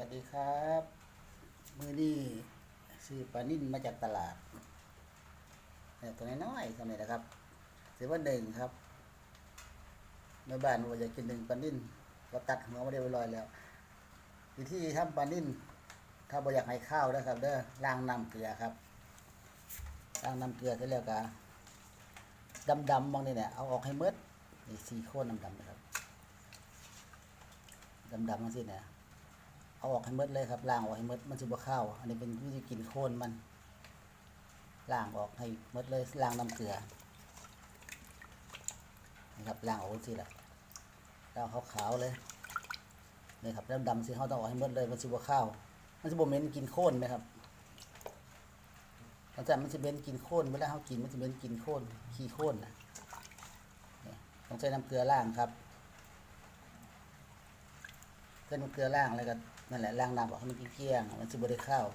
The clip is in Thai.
วัสดีครับ มือนี้ซื้อปลานิ่นมาจากตลาดเนี่ตัวน้อยๆเท่านี้นะครับถือว่าหนึ่งครับแม่บ้านว่าจะกินหนึ่งปลานิ่นก็ตัดหัวมาเรียบร้อยแล้ววิธีทำปลานิ่นถ้าบ่อยากให้ข้าวนะครับเด้อล้างน้ำเกลือครับล้างน้ำเกลือเสร็จแล้วก็ดำๆบางนี่เนี่ยเอาออกให้หมดนี่ซีโคนดำนะครับดำๆบางสิเนี่ย เอาออกให้หมดเลยครับล้างออกให้หมดมันสิบ่เข้าวอันนี้เป็นวิธีกินโคนมันล้างออกให้หมดเลยล้างน้ำเกลือนะครับล้างออกสิละล้างขาวๆเลยนี่ครับดำๆสิเขาต้องออกให้หมดเลยมันสิบ่เข้าวมันสิบ่เหม็นกินโคนไหมครับหลังจากมันสิเหม็นกินโค่นเวลาเขากินมันสิเหม็นกินโค่นขี้โค่นนะต้องใช้น้ำเกลือล้างครับ เส้นมะเกลือล่างแล้วก็นั่นแหละล่างน้ำออกให้มันเกลี้ยงมันจะบริข้าว